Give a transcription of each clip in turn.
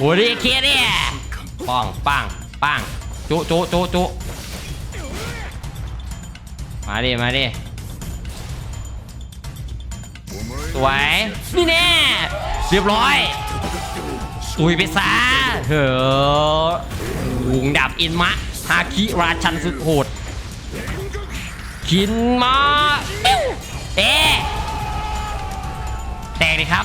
โอ้ดิเคลียร์ดิปังปังปังจุจุจุจุมาดิมาดิสวยนี่แน่เรียบร้อยตุยไปซะเถอะหุงดับอินมะฮาคิราชันสุดโหดกินมาเอ๊ะแตกเลยครับ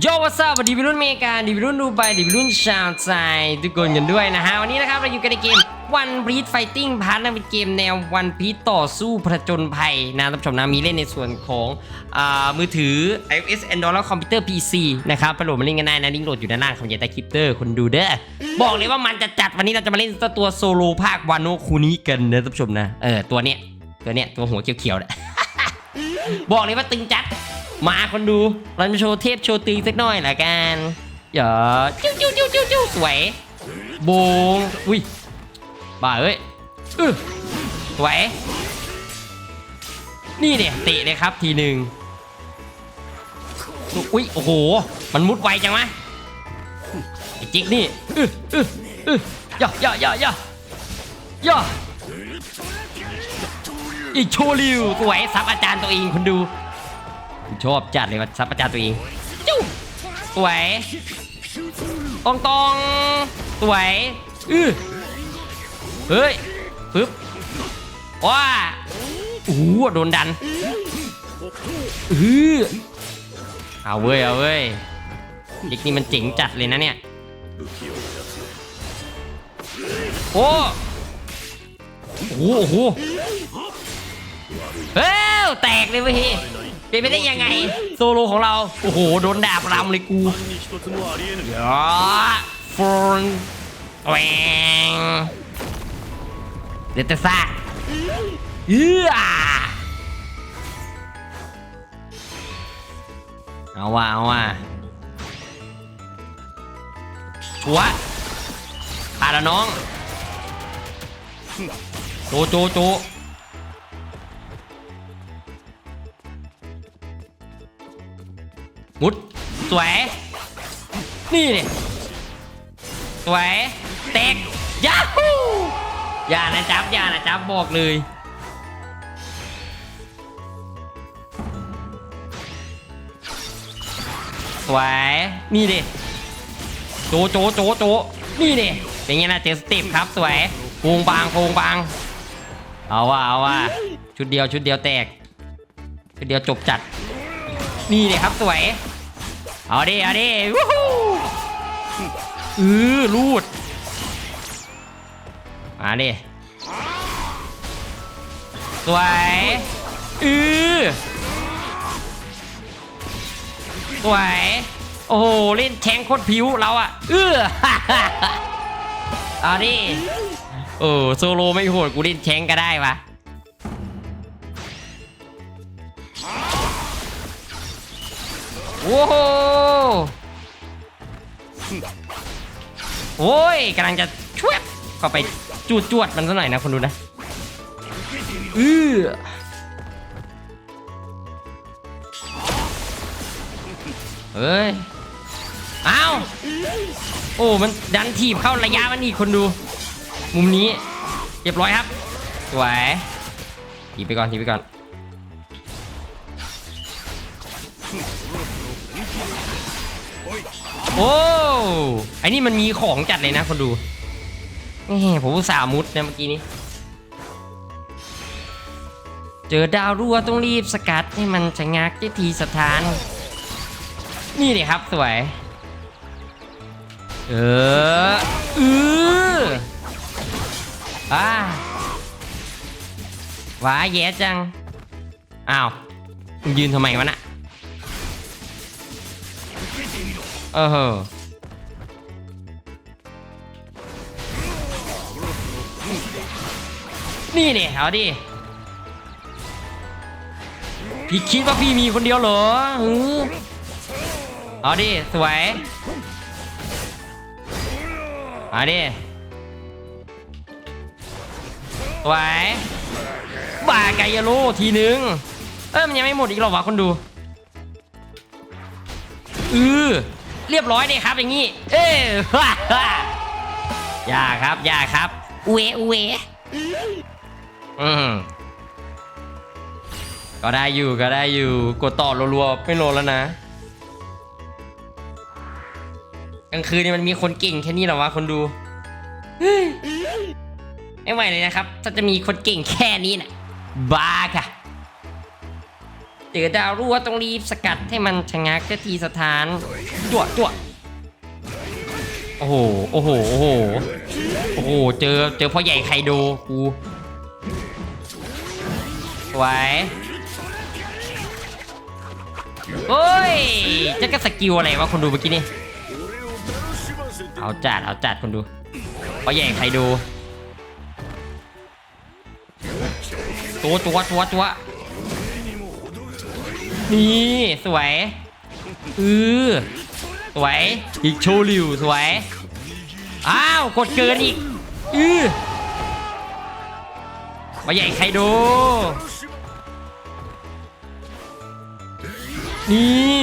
โยวัสดีดีวิรุ่นเมกาดีวิรุ่นดูไบดีวิรุ่นชาวใจทุกคนกันด้วยนะฮะวันนี้นะครับเราอยู่กันในเกม One Piece Fighting พาร์ทนะเป็นเกมแนว One Piece ต่อสู้ผจญภัยนะท่านผู้ชมนะมีเล่นในส่วนของอมือถือ iOS Android และคอมพิวเตอร์ PC นะครับไปโหลดมาเล่นกันได้นะลิงก์โหลดอยู่ด้านล่างคำใหญ่ใต้คลิปเตอร์คนดูเด้อบอกเลยว่ามันจะจัดวันนี้เราจะมาเล่นตัวโซโลภาควานโนคูนี้กันนะท่านผู้ชมนะเออตัวเนี้ยตัวเนี้ยตัวหัวเขียวๆเนี่ยบอกเลยว่าตึงจัด มาคนดูเรามาโชว์เทพโชว์ตีสักหน่อยละกันอย่าจิ้วจิ้วจิ้วจิ้วจิ้วสวยบงอุ้ยบ้าเอ้ยอื้อสวยนี่เนี่ยเตะเลยครับทีหนึ่งอุ้ยโอ้โห มันมุดไวจังวะไอ้จิกนี่อื้ออื้ออื้อย่อย่อย่อย่อย่ออีโชว์ริวสวยซับอาจารย์ตัวเองคนดู ชอบจัดเลยว่าซับอาจารย์ตัวเองจุ๊บสวยตองตองสวยอื้อเฮ้ยปึ๊บว้าโอ้โหโดนดันอื้อเอาเว้ยเอาเว้ยเด็กนี่มันเจ๋งจัดเลยนะเนี่ยโอ้โหโอ้โหเฮ้ยแตกเลยเว้ย เป็นไปได้ยังไง โซโลของเรา โอ้โห โดนดาบรำเลยกูยอฟอนแหวงเดตซ่าเอือเอาว่ะเอาว่ะชัวร์ขาล้วน้อง โจโจโจ มุด สวย นี่เนี่ยสวย เตกยาฮูอย่านะจับอย่านะจับบอกเลย สวย นี่ดิโจโจโจโจนี่ดิเป็นไงนะเจสติปครับสวยโพงบางโพงบาง เอาว่ะเอาว่ะชุดเดียวชุดเดียวแตกชุดเดียวจบจัด นี่เลยครับสวย เอาดิเอาดิวู้ฮู้อือรูดมาดิสวยอือสวยโอ้โหเล่นแทงโคตรผิวเราอะเออเอาดิโอ้โซโลไม่โหดกูเล่นแทงก็ได้วะ โอ้โหโอ้ยกำลังจะชวยเข้าไปจูดจวดมันซะหน่อยนะคนดูนะอือเฮ้ยอ้าวโอ้มันดันถีบเข้าระยะมันอีกคนดู มุมนี้เรียบร้อยครับสวยถีบไปก่อนถีบไปก่อน โอ้ไอ้นี่มันมีของจัดเลยนะคนดูนี่ผมสามุดนะเมื่อกี้นี้ เจอดาวรั่วต้องรีบสกัดให้มันชะงักที่ทีสถาน นี่เลยครับสวย เอออืออ่าว้าแย่จัง อ้าว ยืนทำไมวะน่ะ เออนี่เนี่ยเอาดิ พี่คิดว่าพี่มีคนเดียวเหรอเอาดิ สวยมาดิ สวยบาไกยาโลทีนึง เอ้ยมันยังไม่หมดอีกหรอวะคนดู อือ เรียบร้อยเลยครับอย่างงี้ เอ้ยฮ่าฮ่าอย่าครับอย่าครับอุเออุเออืมก็ได้อยู่ก็ได้อยู่ กดต่อรัวๆไม่โลแล้วนะกลางคืนนี่มันมีคนเก่งแค่นี้เหรอวะคนดูเฮ้ยไม่ไหวเลยนะครับ ถ้าจะมีคนเก่งแค่นี้นะบ้าค่ะ เจอดาวรั่วต้องรีบสกัดให้มันชะงักเจ้าทีสถานจั่วจั่วโอ้โห โอ้โห โอ้โห โอ้โห เจอ เจอพ่อใหญ่ไคโดกูสวยเฮ้ยจะก็สกิลอะไรวะคนดูเมื่อกี้นี่ เอาจัด เอาจัดคนดูพ่อใหญ่ไคโดตัวตัวตัวตัว นี่สวยอือสวย อีกโชว์ลิวสวย อ้าว กดเกินอีก อือมาใหญ่ใครดูนี่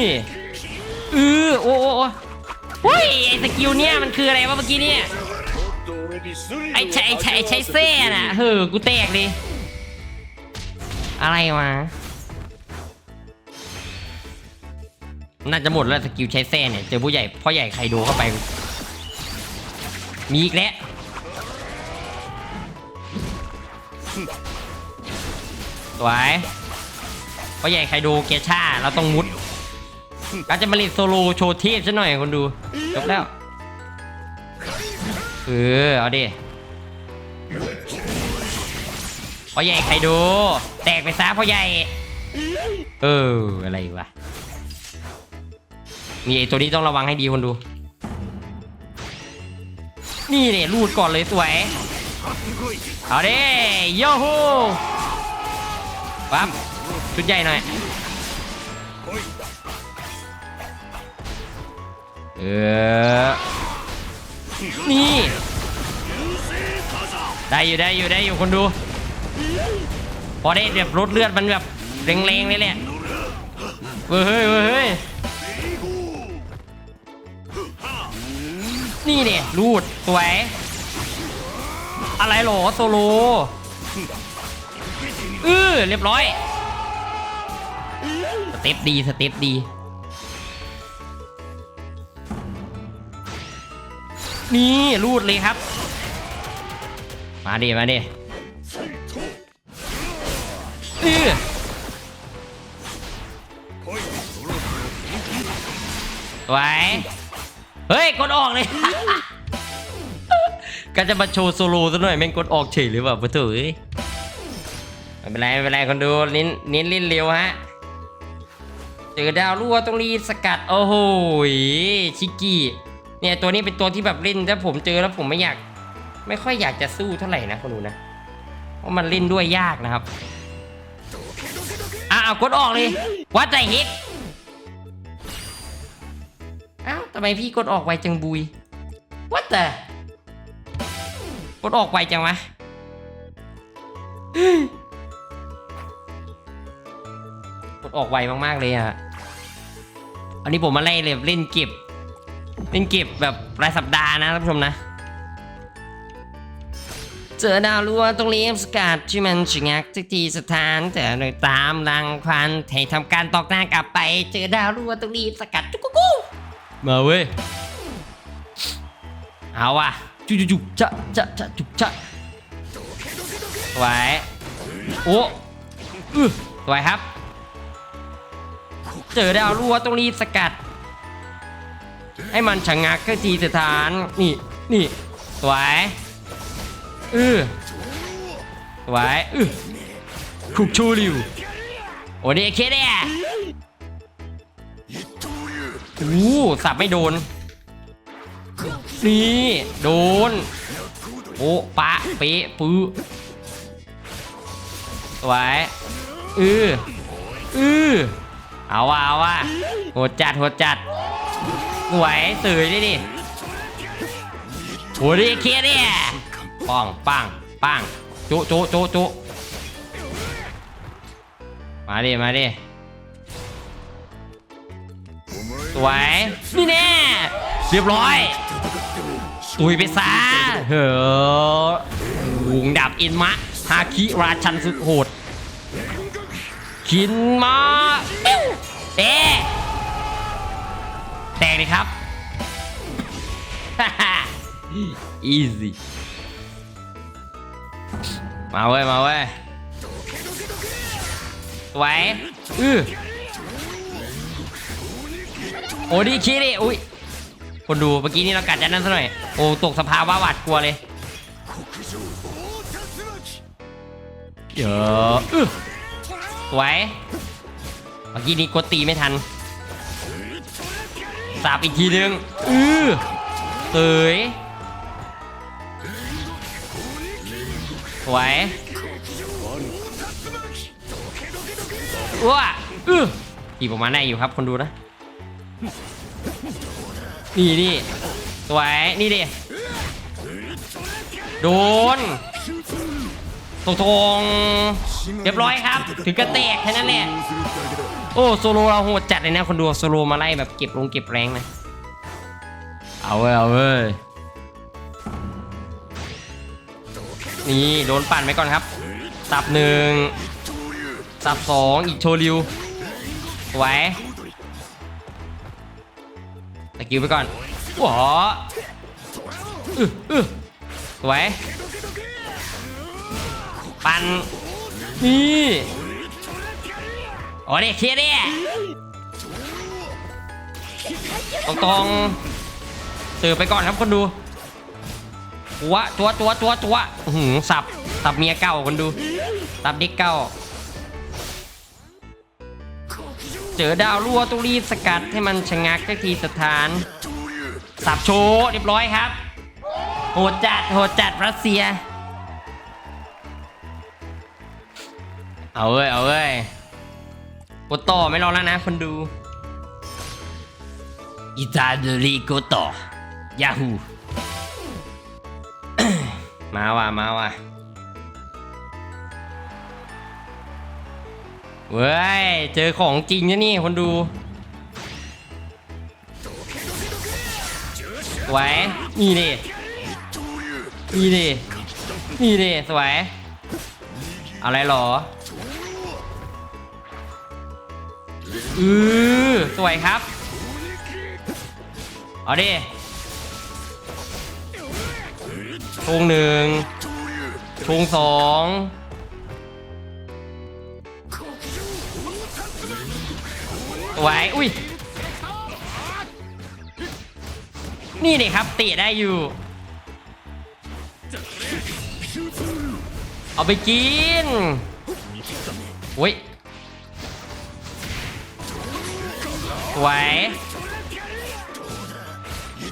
อือโอ้โอ้โอ้เฮ้ยไอสกิลเนี่ยมันคืออะไรวะเมื่อกี้เนี่ยไอใช้ไอใช้ไอ้ใช้เส้น่ะเฮ้อกูแตกเลยอะไรวะ น่าจะหมดแล้วสกิลใช้เส้เนี่ยเจอผู้ใหญ่พ่อใหญ่ใครดูเข้าไป มีอีกแล้วสวยพ่อใหญ่ใครดูเกียร์ชาเราต้องมุดเราจะมาเล่นโซโลโชว์เทพซะหน่อยคนดูจบแล้วเออเอาดิพ่อใหญ่ใครดู แตกไปซะพ่อใหญ่ เออ อะไรวะ นี่ไอตัวนี้ต้องระวังให้ดีคนดู นี่เนี่ยรูดก่อนเลยสวย เอาดิโยโฮปั๊บชุดใหญ่หน่อย เออ นี่ ได้อยู่ได้อยู่ได้อยู่คนดู พอได้แบบรถเลือดมันแบบแรงๆเลยแหละเฮ้ยเฮ้ย นี่เนี่ยรูดสวย อะไรหรอโซโลเออเรียบร้อยสเต็ปดีสเต็ปดี นี่รูดเลยครับ มาดิมาดิเออสวย เฮ้ย กดออกเลย ก็จะมาโชว์โซโล่ซะหน่อยแม่งกดออกเฉยหรือเปล่าปะถอะเอ้ยไม่เป็นไรไม่เป็นไรคนดูนิ้นนิ้นลิ้นเร็วฮะเจอดาวรั่วต้องรีบสกัด โอ้โหชิกกี้ เนี่ยตัวนี้เป็นตัวที่แบบเล่นถ้าผมเจอแล้วผมไม่อยาก ไม่ค่อยอยากจะสู้เท่าไหร่นะคนดูนะเพราะมันเล่นด้วยยากนะครับอ้ากดออกเลยวัดใจฮิตำไมพี่กดออกไวจังบุยวัดแต่กดออกไวจังวะกดออกไวมากๆเลยอะอันนี้ผมมาไล่เลยเล่นเก็บ เล่นเก็บแบบรายสัปดาห์นะท่านผู้ชมนะ เจอดาวรั่วต้องเลี้ยงสกัดที่มันชงักทุกทีสถาน แต่โดยตามรังควันให้ทำการตอกหน้ากลับไป เจอดาวรั่วต้องรีบสกัดจุกกุ๊ก มาเว้ย เอาว่ะ จุกจุกจุกจะจะจะจุกจะสวยโอ้อื้อสวยครับ เจอดาวรั่วต้องรีบสกัด ให้มันชะงักทุกทีสถาน นี่ นี่สวยอือสวยอือคุกชูริวโอ้นี่เคเด้โอ้สับไม่โดน นี่ โดน โอ้ปะ เป๊ะปื้อสวยอืออือเอาว่ะเอาว่ะโหดจัดโหดจัดสวยตื่นดิดิโหดิเคียดิปังปังปังจุจุจุจุมาดิมาดิ สวยนี่แน่เรียบร้อย ตุยไปซะเฮ้อวงดับอินมะฮาคิราชันสุดโหดคินมาเอ๊แตกเลยครับอีซี่มาเว้ย มาเว้ยสวยอือ โอ้ดีคิดดิอุ้ยคนดูเมื่อกี้นี่เรากัดจันนั่นซะหน่อย โอ้ตกสภาวะหวาดกลัวเลยเยอะอื้อสวยเมื่อกี้นี้กดตีไม่ทันสาบอีกทีนึงอือเตยสวยว้าอือขี่ประมาณได้อยู่ครับคนดูนะ นี่นี่สวยนี่ดิโดนตรงตรงๆเรียบร้อยครับ ถึงกระแตกแค่นั้นแหละโอ้โซโลเราโหดจัดเลยนะคนดูโซโลมาไล่แบบเก็บลงเก็บแรงนะเอาเว้ยเอาเว้ยนี่โดนปั่นไปก่อนครับสับหนึ่งสับสองอีกโชริวสวย ตะกิ้วไปก่อนว้าอื้ออื้อสวย ปันนี่โอ้เด็กเคลียร์ดิตรงตรงๆตื่นไปก่อนครับคนดูตัวตัวตัวตัวตัวหือสับ สับเมียเก่าคนดู สับเด็กเก่า เจอดาวรั่วต้องรีบสกัดให้มันชะงักได้ทีสถาน สับโชว์เรียบร้อยครับ โหดจัดโหดจัดรัสเซีย เอาเว้ยเอาเว้ยกดต่อไม่รอแล้วนะคนดูอิตาเดริโต่อยาฮูมาว่ะมาว่ะ เว้ย เจอของจริงนะนี่คนดูสวยนี่ดินี่ดินี่ดิสวย อะไรหรออือสวยครับ เอาดิชงหนึ่งชงสอง สวยอุ้ย นี่นี่ครับเตะได้อยู่ เอาไปกินอุ้ยสวย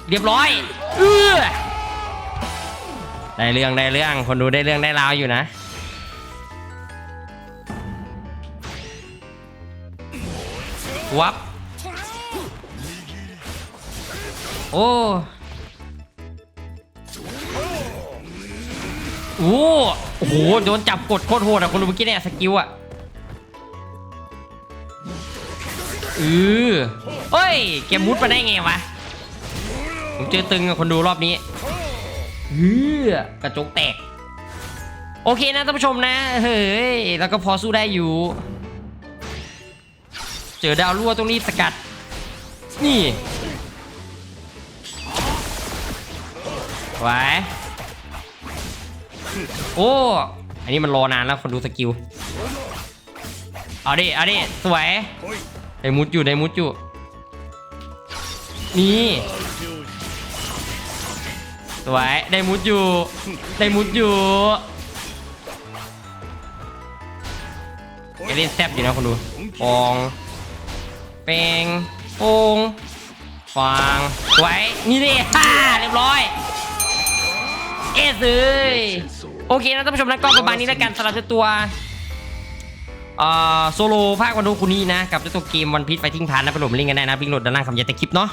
เรียบร้อยเออได้เรื่องได้เรื่อง คนดูได้เรื่องได้ราวอยู่นะ วับโอ้โอ้โหโดนจับกดโคตรโหดอะคนดูเมื่อกี้เนี่ยสกิลอะเออเฮ้ยเกมมุดมาได้ไงวะผมเจอตึงอะคนดูรอบนี้เฮือกระจกแตก โอเคนะท่านผู้ชมนะ เฮ้ย แล้วก็พอสู้ได้อยู่ เจอดาวรั่วต้องรีบสกัด นี่ไหวโอ้ อันนี้มันรอนานแล้วคนดูสกิล เอาดิ เอาดิ สวยได้มุดอยู่ได้มุดอยู่ นี่สวยได้มุดอยู่ ได้มุดอยู่เอเล่นแซบอยู่นะคนดูปอง เปงโปงฟางไว้นี่ดิฮ่าเรียบร้อย เอสเลยโอเคนะท่านผู้ชมนะก็ประมาณนี้แล้วกันสำหรับเจ้าตัวเอ่อโซโลภาควันดูคุนี้นะ กับเจ้าตัวเกมวันพีชไฟทิ้งพานนะไปโหลดลิงก์กันได้นะพิงโหลดด้านล่างคำยันแต่คลิปเนาะ